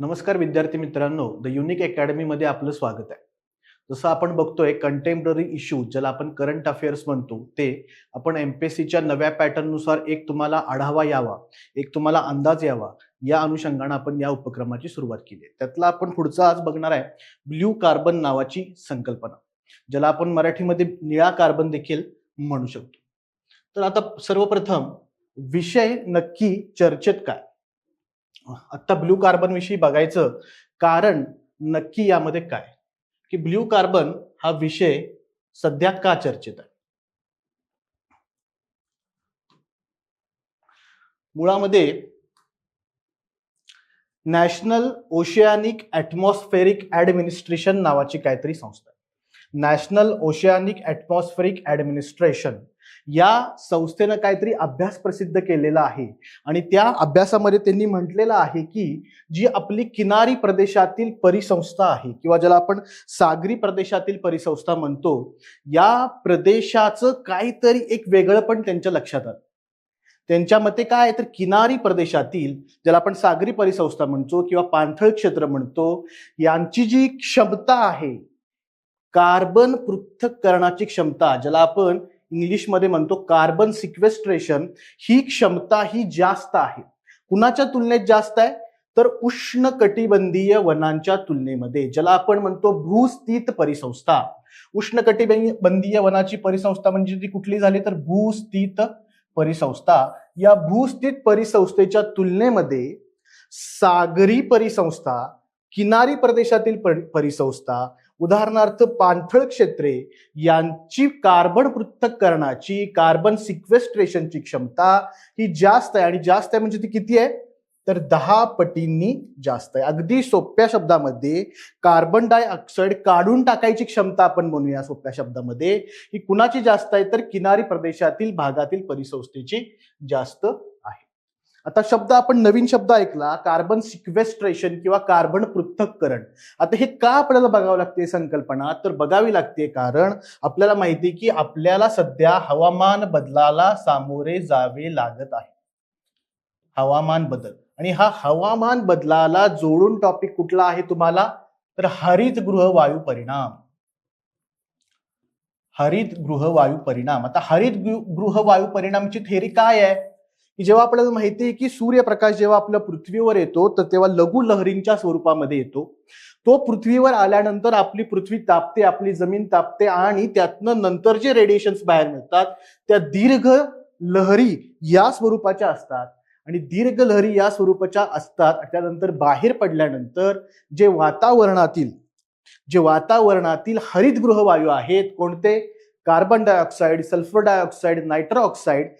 नमस्कार विद्यार्थी मित्रांनो द युनिक अकॅडमीमध्ये आपलं स्वागत आहे. जसं आपण बघतोय कंटेम्पररी इश्यू ज्याला आपण करंट अफेअर्स म्हणतो ते आपण एमपीएससीच्या नव्या पॅटर्ननुसार एक तुम्हाला आढावा यावा एक तुम्हाला अंदाज यावा या अनुषंगानं आपण या उपक्रमाची सुरुवात केली आहे. त्यातला आपण पुढचा आज बघणार आहे ब्ल्यू कार्बन नावाची संकल्पना ज्याला आपण मराठीमध्ये निळा कार्बन देखील म्हणू शकतो. तर आता सर्वप्रथम विषय नक्की चर्चेत काय? आता ब्ल्यू कार्बन विषयी बघायचं कारण नक्की यामध्ये काय? की ब्ल्यू कार्बन हा विषय सध्या का चर्चेत आहे? मुळामध्ये नॅशनल ओशियानिक ॲटमॉस्फेरिक ॲडमिनिस्ट्रेशन नावाची काहीतरी संस्था नॅशनल ओशियानिक ॲटमॉस्फेरिक ॲडमिनिस्ट्रेशन या संस्थेनं काहीतरी अभ्यास प्रसिद्ध केलेला आहे. आणि त्या अभ्यासामध्ये त्यांनी म्हटलेलं आहे की जी आपली किनारी प्रदेशातील परिसंस्था आहे किंवा ज्याला आपण सागरी प्रदेशातील परिसंस्था म्हणतो या प्रदेशाचं काहीतरी एक वेगळं पण त्यांच्या लक्षात आलं. त्यांच्या मते काय तर किनारी प्रदेशातील ज्याला आपण सागरी परिसंस्था म्हणतो किंवा पाणथळ क्षेत्र म्हणतो यांची जी क्षमता आहे कार्बन पृथ्थकरणाची क्षमता ज्याला आपण इंग्लिशमध्ये म्हणतो कार्बन सिक्वेस्ट्रेशन ही क्षमता ही जास्त आहे. कुणाच्या तुलनेत जास्त आहे? तर उष्ण कटिबंधीय वनांच्या तुलनेमध्ये ज्याला आपण म्हणतो भूस्थित परिसंस्था. उष्ण कटिबंधीय वनाची परिसंस्था म्हणजे ती कुठली झाली? तर भूस्थित परिसंस्था. या भूस्थित परिसंस्थेच्या तुलनेमध्ये सागरी परिसंस्था किनारी प्रदेशातील परिसंस्था उदाहरणार्थ पाणथळ क्षेत्रे यांची कार्बन पृथक्करणाची कार्बन सिक्वेस्ट्रेशनची क्षमता ही जास्त आहे. आणि जास्त आहे म्हणजे ती किती आहे? तर दहा पटींनी जास्त आहे. अगदी सोप्या शब्दामध्ये कार्बन डायऑक्साईड काढून टाकायची क्षमता आपण म्हणूया सोप्या शब्दामध्ये. ही कुणाची जास्त आहे? तर किनारी प्रदेशातील भागातील परिसंस्थेची जास्त आता शब्द आपण नवीन शब्द ऐकला कार्बन सिक्वेस्ट्रेशन किंवा कार्बन पृथक्करण. आता हे का आपल्याला बघावं लागते संकल्पना? तर बघावी लागते कारण आपल्याला माहिती आहे की आपल्याला सध्या हवामान बदलाला सामोरे जावे लागत आहे. हवामान बदल. आणि हा हवामान बदलाला जोडून टॉपिक कुठला आहे तुम्हाला? तर हरितगृह वायू परिणाम. हरितगृह वायू परिणाम. आता हरित गृह वायू परिणामची थेरी काय आहे? की जेव्हा आपल्याला माहिती आहे की सूर्यप्रकाश जेव्हा आपल्या पृथ्वीवर येतो तर तेव्हा लघु लहरींच्या स्वरूपामध्ये येतो. तो पृथ्वीवर आल्यानंतर आपली पृथ्वी तापते आपली जमीन तापते आणि त्यातनं नंतर जे रेडिएशन्स बाहेर मिळतात त्या दीर्घ लहरी या स्वरूपाच्या असतात. आणि दीर्घ लहरी या स्वरूपाच्या असतात त्यानंतर बाहेर पडल्यानंतर जे वातावरणातील जे वातावरणातील हरितगृह वायू आहेत कोणते? Carbon dioxide sulphur dioxide nitro oxide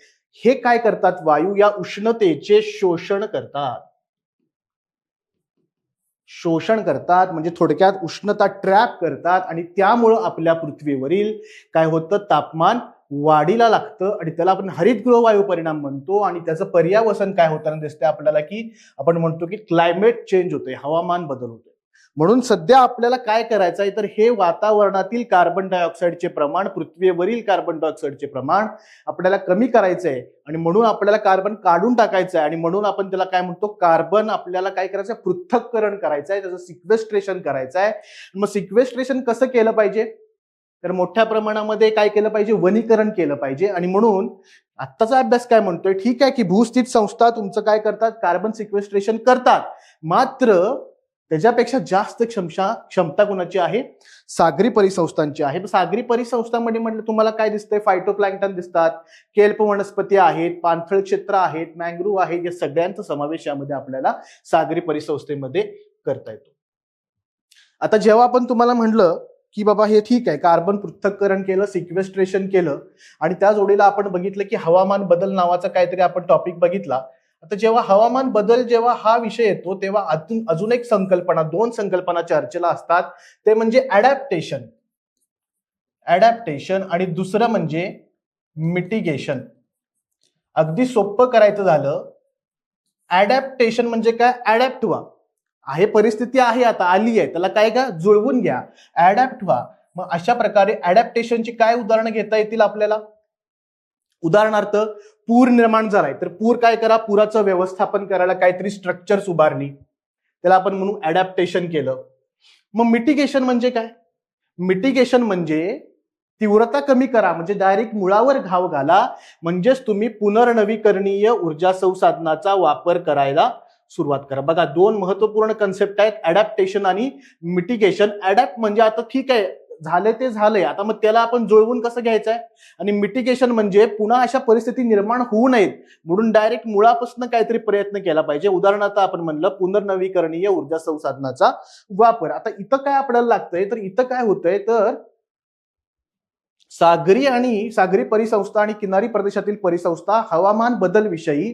हे काय करतात? वायू या उष्णतेचे शोषण करतात. शोषण करतात म्हणजे थोडक्यात उष्णता ट्रॅप करतात आणि त्यामुळं आपल्या पृथ्वीवरील काय होतं? तापमान वाढीला लागतं आणि त्याला आपण हरितगृह वायू परिणाम म्हणतो आणि त्याचं पर्यावसन काय होताना दिसतंय आपल्याला की आपण म्हणतो की क्लायमेट चेंज होते हवामान बदल होतोय. म्हणून सध्या आपल्याला काय करायचं आहे? तर हे वातावरणातील कार्बन डायऑक्साईडचे प्रमाण पृथ्वीवरील कार्बन डायऑक्साईडचे प्रमाण आपल्याला कमी करायचं आहे. आणि म्हणून आपल्याला कार्बन काढून टाकायचं आहे. आणि म्हणून आपण त्याला काय म्हणतो? कार्बन आपल्याला काय करायचं आहे? पृथक्करण करायचं आहे. त्याचं सिक्वेस्ट्रेशन करायचं आहे. मग सिक्वेस्ट्रेशन कसं केलं पाहिजे? तर मोठ्या प्रमाणामध्ये काय केलं पाहिजे? वनीकरण केलं पाहिजे. आणि म्हणून आत्ताचा अभ्यास काय म्हणतोय? ठीक आहे की भूस्थित संस्था तुमचं काय करतात? कार्बन सिक्वेस्ट्रेशन करतात. मात्र त्याच्यापेक्षा जास्त क्षमता क्षमता कोणाची आहे? सागरी परिसंस्थांची आहे. सागरी परिसंस्थांमध्ये म्हटलं तुम्हाला काय दिसतंय? फायटोप्लॅंटन दिसतात केल्प वनस्पती आहेत पाणथळ क्षेत्र आहेत मँग्रोव्ह आहेत या सगळ्यांचा समावेश यामध्ये आपल्याला सागरी परिसंस्थेमध्ये करता येतो. आता जेव्हा आपण तुम्हाला म्हणलं की बाबा हे ठीक आहे कार्बन पृथक्करण केलं सिक्वेस्ट्रेशन केलं आणि त्या जोडीला आपण बघितलं की हवामान बदल नावाचा काहीतरी आपण टॉपिक बघितला आता जेव्हा हवामान बदल जेव्हा हा विषय येतो तेव्हा अजून अजून एक संकल्पना दोन संकल्पना चर्चेला असतात. ते म्हणजे अडॅप्टेशन अडॅप्टेशन आणि दुसरं म्हणजे मिटिगेशन अगदी सोपं करायचं झालं. ऍडॅप्टेशन म्हणजे काय? अडॅप्ट व्हा. आहे परिस्थिती आहे आता आली आहे. त्याला काय का जुळवून घ्या. अडॅप्ट व्हा. मग अशा प्रकारे अडॅप्टेशनची काय उदाहरणं घेता येतील आपल्याला? उदाहरणार्थ पूर निर्माण झालाय तर पूर काय करा? पुराचं व्यवस्थापन करायला काहीतरी स्ट्रक्चर्स उभारली त्याला आपण म्हणू अडॅप्टेशन केलं. मग मिटिगेशन म्हणजे काय? मिटिगेशन म्हणजे तीव्रता कमी करा म्हणजे डायरेक्ट मुळावर घाव घाला म्हणजेच तुम्ही पुनर्नवीकरणीय ऊर्जा संसाधनाचा वापर करायला सुरुवात करा. बघा दोन महत्त्वपूर्ण कन्सेप्ट आहेत अडॅप्टेशन आणि मिटिगेशन अडॅप्ट म्हणजे आता ठीक आहे झाले ते झालंय. आता मग त्याला आपण जुळवून कसं घ्यायचं आहे आणि मिटिगेशन म्हणजे पुन्हा अशा परिस्थिती निर्माण होऊ नयेत म्हणून डायरेक्ट मुळापासून काहीतरी प्रयत्न केला पाहिजे. उदाहरणार्थ आपण म्हणलं पुनर्नवीकरणीय ऊर्जा संसाधनाचा वापर. आता इथं काय आपल्याला लागतंय? तर इथं काय होतंय? तर सागरी आणि सागरी परिसंस्था आणि किनारी प्रदेशातील परिसंस्था हवामान बदल विषयी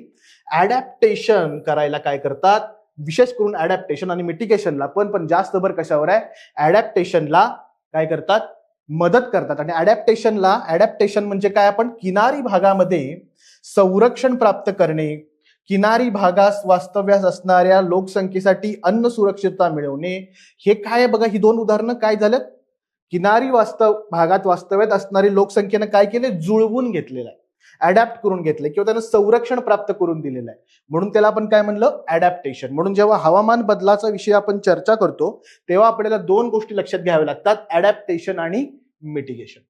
ऍडॅप्टेशन करायला काय करतात? विशेष करून ऍडॅप्टेशन आणि मिटिगेशनला पण पण जास्त भर कशावर आहे? ऍडॅप्टेशनला काय करतात? मदत करतात. आणि अडॅप्टेशनला अडॅप्टेशन म्हणजे काय? आपण किनारी भागामध्ये संरक्षण प्राप्त करणे किनारी भागास वास्तव्यास असणाऱ्या लोकसंख्येसाठी अन्न सुरक्षितता मिळवणे. हे काय आहे बघा? ही दोन उदाहरणं काय झालं किनारी वास्तव भागात वास्तव्यात असणारी लोकसंख्येनं काय केले? जुळवून घेतलेलं आहे. अडॅप्ट करून घेतले किंवा त्यानं संरक्षण प्राप्त करून दिलेलं आहे. म्हणून त्याला आपण काय म्हणलं? अडॅप्टेशन म्हणून जेव्हा हवामान बदलाचा विषय आपण चर्चा करतो तेव्हा आपल्याला दोन गोष्टी लक्षात घ्याव्या लागतात अडॅप्टेशन आणि मिटिगेशन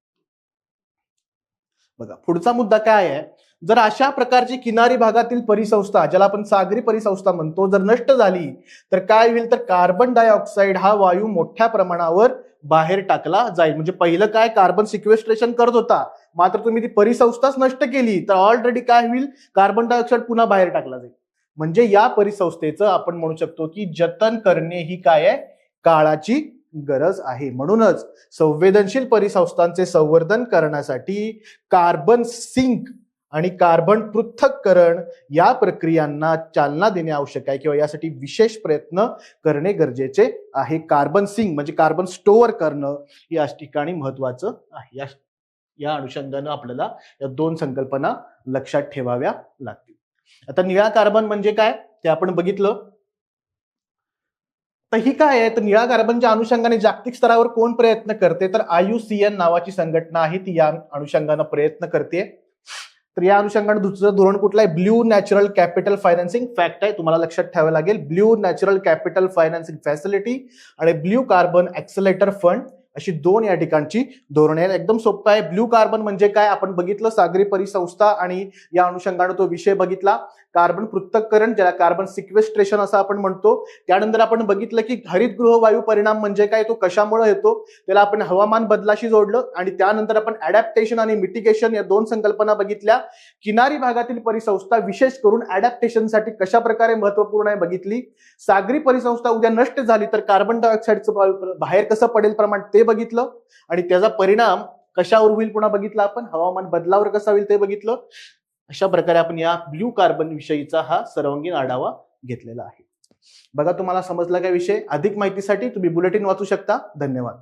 बघा पुढचा मुद्दा काय आहे? जर अशा प्रकारची किनारी भागातील परिसंस्था ज्याला आपण सागरी परिसंस्था म्हणतो जर नष्ट झाली तर काय होईल? तर कार्बन डायऑक्साईड हा वायू मोठ्या प्रमाणावर बाहेर टाकला जाईल. म्हणजे पहिलं काय? कार्बन सिक्वेस्ट्रेशन करत होता. मात्र तुम्ही ती परिसंस्थाच नष्ट केली. तर ऑलरेडी काय होईल? कार्बन डायऑक्साईड पुन्हा बाहेर टाकला जाईल. म्हणजे या परिसंस्थेचं आपण म्हणू शकतो की जतन करणे ही काय आहे? काळाची गरज आहे. म्हणूनच संवेदनशील परिसंस्थांचे संवर्धन करण्यासाठी कार्बन सिंक आणि कार्बन पृथक्करण या प्रक्रियांना चालना देणे आवश्यक आहे किंवा यासाठी विशेष प्रयत्न करणे गरजेचे आहे. कार्बन सिंग म्हणजे कार्बन स्टोअर करणं या ठिकाणी महत्वाचं आहे. या या अनुषंगानं आपल्याला या दोन संकल्पना लक्षात ठेवाव्या लागतील. आता निळा कार्बन म्हणजे काय? ते आपण बघितलं. तर ही काय आहे? तर निळा कार्बनच्या अनुषंगाने जागतिक स्तरावर कोण प्रयत्न करते? तर आयुसीएन नावाची संघटना आहे. ती या अनुषंगानं प्रयत्न करते. तर या अनुषंगाने दुसरं धोरण कुठलं आहे? Blue natural capital financing fact आहे. तुम्हाला लक्षात ठेवावं लागेल. Blue natural capital financing facility आणि ब्ल्यू कार्बन ऍक्सलेटर फंड अशी दोन या ठिकाणची धोरणे आहेत. एकदम सोपं आहे. ब्ल्यू कार्बन म्हणजे काय? आपण बघितलं सागरी परिसंस्था आणि या अनुषंगाने तो विषय बघितला. कार्बन पृथक्करण ज्याला कार्बन सिक्वेस्ट्रेशन असं आपण म्हणतो. त्यानंतर आपण बघितलं की हरितगृह वायू परिणाम म्हणजे काय? तो कशामुळे येतो त्याला आपण हवामान बदलाशी जोडलं आणि त्यानंतर आपण अडॅप्टेशन आणि मिटिगेशन या दोन संकल्पना बघितल्या. किनारी भागातील परिसंस्था विशेष करून अडॅप्टेशनसाठी कशा प्रकारे महत्त्वपूर्ण आहे बघितली. सागरी परिसंस्था उद्या नष्ट झाली तर कार्बन डायऑक्साईडचं बाहेर कसं पडेल प्रमाण? ते बघितलं? आणि त्याचा परिणाम कशावर होईल पुन्हा बघितला आपण? हवामान बदलावर कसा होईल ते बघितलं? अशा प्रकारे आपण या ब्ल्यू कार्बन विषयीचा हा सर्वांगीण आढावा घेतलेला आहे. बघा तुम्हाला समजला काय विषय? अधिक माहितीसाठी तुम्ही बुलेटिन वाचू शकता. धन्यवाद.